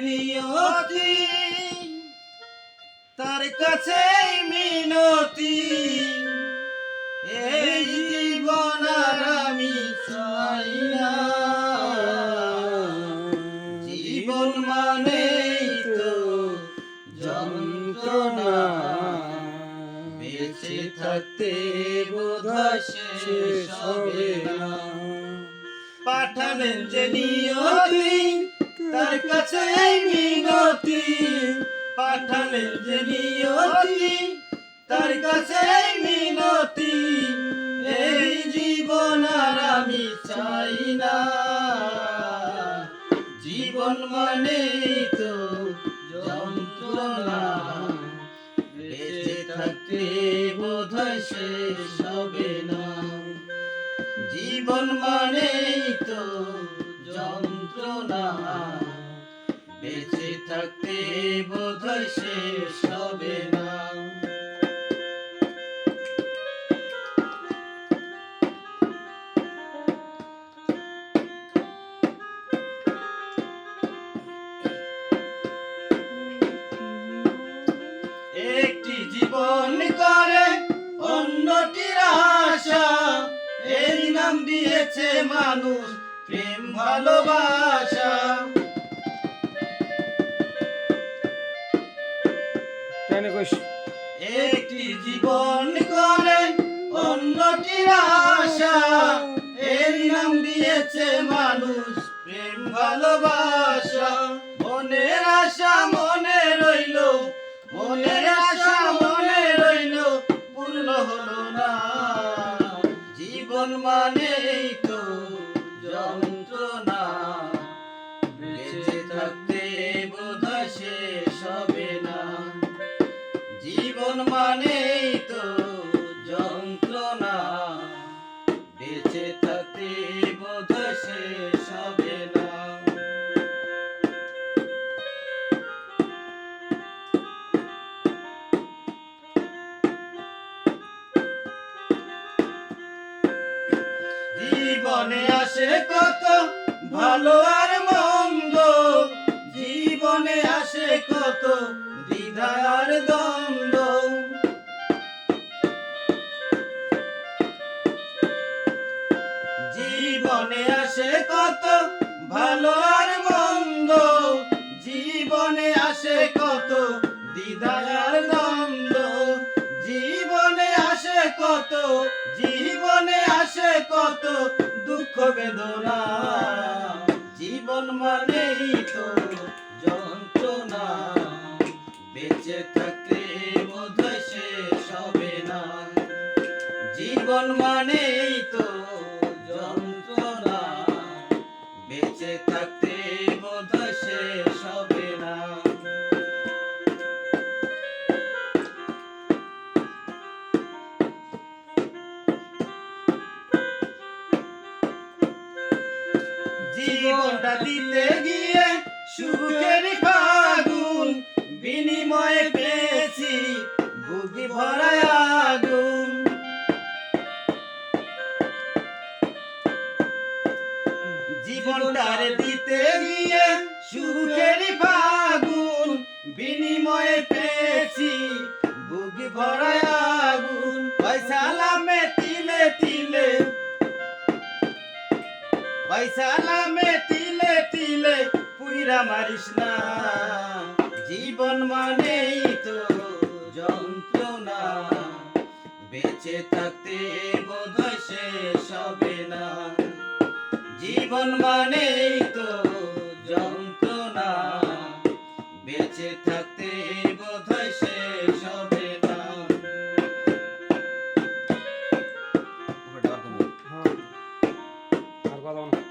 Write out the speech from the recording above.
নিয়তি তার কাছে মিনতি। এই জীবন আর আমি চাই না। জীবন মানেই তো যন্ত্রণা। বেঁচে থাকতে বোধহয় শেষ হবে পাঠালেন যে নিয়তি তার কাছে এই মিনতি পাঠালেন যে নিয়তি। তার কাছে এই মিনতি, এই জীবন আর আমি চাই না। জীবন মানে তো যন্ত্রণা, বেঁচে থাকতে বোধহয় শেষ হবে না। জীবন মানেই তো যন্ত্রণা বেঁচে থাকতে বোধহয় শেষ হবে না। একটি জীবন করে অন্যটির আশা, এই নাম দিয়েছে মানুষ। প্রেম ভালোবাসা। একটি জীবন করে অন্যটির আশা। এই নাম দিয়েছে মানুষ প্রেম ভালোবাসা। মনের আশা মনে রইল মনের আশা কত ভালো আর মন্দ, জীবনে আসে কত দ্বিধা আর জীবনে আসে কত ভালো আর মন্দ, জীবনে আসে কত দ্বিধা আর দ্বন্দ্ব। জীবনে আসে কত, জীবনে আসে কত বেদনা। জীবন মানেই তো যন্ত্রণা। বেঁচে থাকতে বোধ শেষ হবে না। জীবন মানেই জীবনটা দিতে গিয়ে সুখের ফাগুন, বিনিময়ে পেয়েছি বুকে ভরা আগুন। জীবনটার দিতে গিয়ে সুখের ফাগুন, বিনিময়ে পেয়েছি বুকে ভরা পয়সা লামে তিলে তিলে পুইরা মারিস না। জীবন মানেই তো যন্ত্রণা। বেঁচে থাকতে বোধহয় শেষ হবে না। জীবন মানেই তো যন্ত্রণা। বেঁচে থাকতে বোধহয় শেষ হবে না। হ্যাঁ। আর কথা